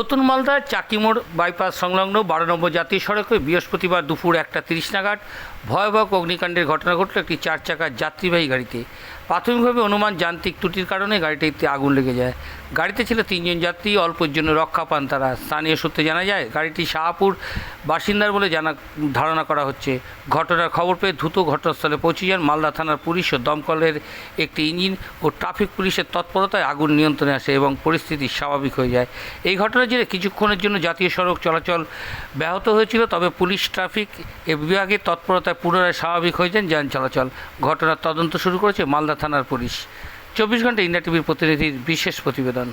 নতুন মালদার চাকিমোড় বাইপাস সংলগ্ন বারো নম্বর জাতীয় সড়কে বৃহস্পতিবার দুপুর একটা তিরিশ নাগাদ ভয়াবহ অগ্নিকাণ্ডের ঘটনা ঘটল একটি চার চাকার যাত্রীবাহী গাড়িতে। প্রাথমিকভাবে অনুমান যান্ত্রিক ত্রুটির কারণে গাড়িটিতে আগুন লেগে যায়। গাড়িতে ছিল তিনজন যাত্রী, অল্পের জন্য রক্ষা পান তারা। স্থানীয় সূত্রে জানা যায়, গাড়িটি শাহপুর বাসিন্দার বলে জানা, ধারণা করা হচ্ছে। ঘটনার খবর পেয়ে দ্রুত ঘটনাস্থলে পৌঁছে যান মালদা থানার পুলিশ ও দমকলের একটি ইঞ্জিন ও ট্রাফিক পুলিশের তৎপরতায় আগুন নিয়ন্ত্রণে আসে এবং পরিস্থিতি স্বাভাবিক হয়ে যায়। এই ঘটনার জেরে কিছুক্ষণের জন্য জাতীয় সড়ক চলাচল ব্যাহত হয়েছিল, তবে পুলিশ, ট্রাফিক এ বিভাগের তৎপরতায় পুনরায় স্বাভাবিক হয়ে যান যান চলাচল। ঘটনার তদন্ত শুরু করেছে মালদা থানার পুলিশ। চব্বিশ ঘণ্টা ইন্ডিয়া টিভির প্রতিনিধির বিশেষ প্রতিবেদন।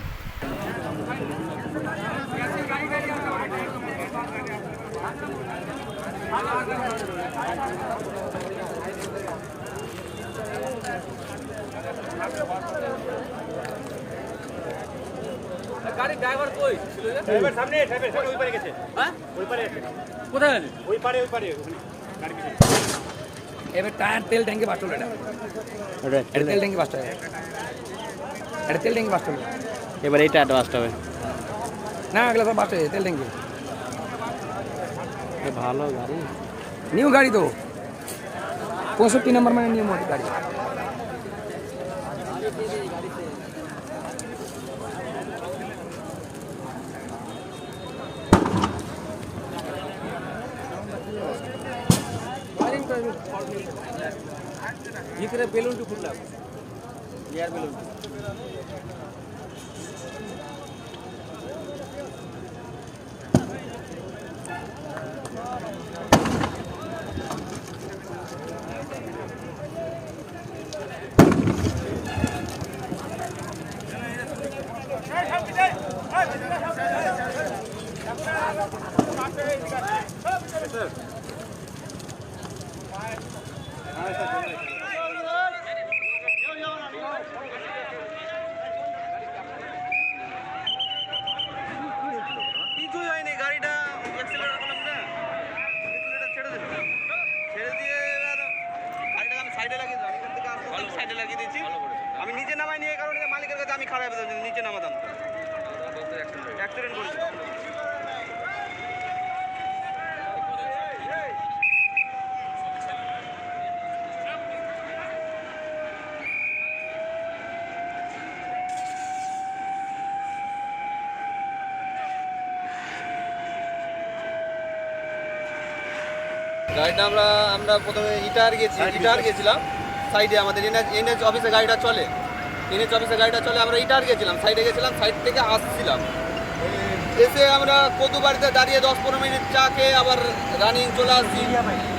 গাড়ির ড্রাইভার কই? ড্রাইভার সামনে ড্রাইভার সামনে ওই পারে গেছে। হ্যাঁ? ওই পারে কোথায় ওই পারে ওই পারে। ওখানে গাড়ি পিছনে। এবার টায়ার তেল ট্যাঙ্কি বাস্ট হলো এটা এটা তেল ট্যাঙ্কি বাস্ট হবে এটা তেল ট্যাঙ্কি বাস্ট হলো এবার এইটা অ্যাডভান্সড হবে না এগুলো সব বাস্ট হয়েছে তেল ট্যাঙ্কি এ ভালো গাড়ি নিউ গাড়ি তো পঁয়ষট্টি নম্বর মানে নিউ মডেল গাড়ি ভিতরে বেলুনটি খুললাম এয়ার বেলুন কিছুই হয়নি গাড়িটা অ্যাক্সিলেটার করলাম না অ্যাক্সিলেটার ছেড়ে দিল ছেড়ে দিয়ে এবার গাড়িটাকে আমি সাইডে লাগিয়ে দিলাম এখান থেকে আসতে আমি সাইডে লাগিয়ে দিয়েছি। আমি নিচে নামাই নিয়ে কারণে মালিকের কাছে আমি খারাপ নিচে নামাতাম। অ্যাক্সিডেন্ট করেছি। গাড়িটা আমরা আমরা প্রথমে ইটার গেছি ইটার গেছিলাম। সাইডে আমাদের এনএচ এনএচ অফিসে গাড়িটা চলে। এনএচ অফিসে গাড়িটা চলে, আমরা ইটার গেছিলাম সাইডে গেছিলাম সাইড থেকে আসছিলাম। এসে আমরা কদু বাড়িতে দাঁড়িয়ে দশ পনেরো মিনিট চা খেয়ে আবার রানিং চলে আসছি।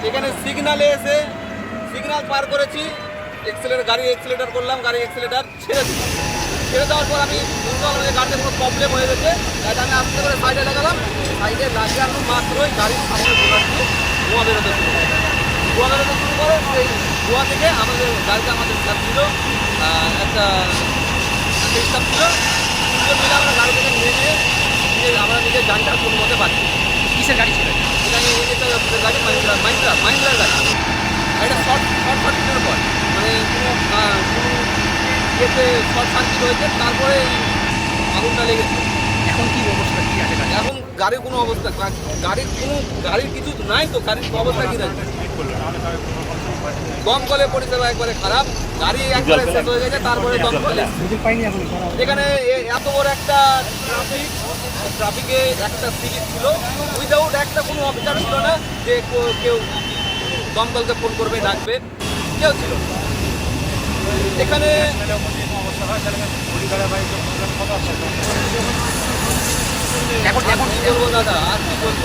এখানে সিগনালে এসে সিগনাল পার করেছি। এক্সেলেটার গাড়ি এক্সেলেটার করলাম, গাড়ি এক্সেলেটার ছেড়ে দিই ছেড়ে দেওয়ার পর আমি বুঝতে পারলাম যে গাড়িতে কোনো প্রবলেম হয়ে গেছে। গাড়িটা আমি আস্তে করে সাইডে লাগালাম। সাইডে লাগানো মাত্রই গাড়ির সামনে ঘোরাচ্ছি ধোঁয়া বেরোতে শুরু করে ধোঁয়া বেরোতে শুরু করে সেই ধোঁয়া থেকে আমাদের গাড়িতে আমাদের স্টাফ ছিল একটা একটা স্টাফ ছিল। তিনজন মিলে আমরা গাড়ি থেকে নেমে নিজে আমরা নিজের যানটা কোনো মতে পাচ্ছি কিসের গাড়ি ছিল এটা? এটা অফিসের গাড়ি মাইন্দ্রা মাইন্দ্রা মাইন্দ্রার গাড়ি। এটা শর্ট শর্ট সার্কিটের পর মানে কোনো কোনো ইয়েতে শর্ট সার্কিট হয়েছে তারপরে এই আগুনটা লেগেছে। এখন কি অবস্থা? কি আছে এখন গাড়ির কোনো অবস্থা গাড়ির কোনো গাড়ির কিছু নাই তো গাড়ির অবস্থা কি রয়েছে দমকলের পরিষেবা একবারে খারাপ গাড়ি একবারে শেষ হয়ে গেছে তারপরে দমকলে। এখানে এত বড় একটা ট্রাফিক ট্রাফিকে একটা সিভিক ছিল। উইদাউট একটা কোনো অফিসার ছিল না যে কেউ দমকলকে ফোন করবে ডাকবে। কেউ ছিল। এখানে এখন এখন কি বলব দাদা আর কি বলব?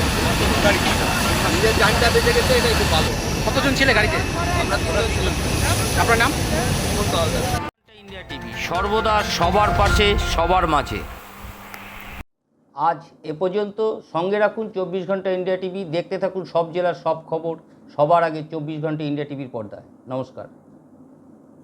নিজের জানটা বেঁচে গেছে এটাই খুব ভালো। কতজন ছেলে গাড়িতে? আমরা তিনজন ছিলাম। আপনার নাম? ইন্ডিয়া টিভি সর্বদা সবার পাশে সবার মাঝে। আজ এ পর্যন্ত সঙ্গে রাখুন চব্বিশ ঘণ্টা ইন্ডিয়া টিভি দেখতে থাকুন সব জেলার সব খবর সবার আগে চব্বিশ ঘণ্টা ইন্ডিয়া টিভির পর্দায়। নমস্কার।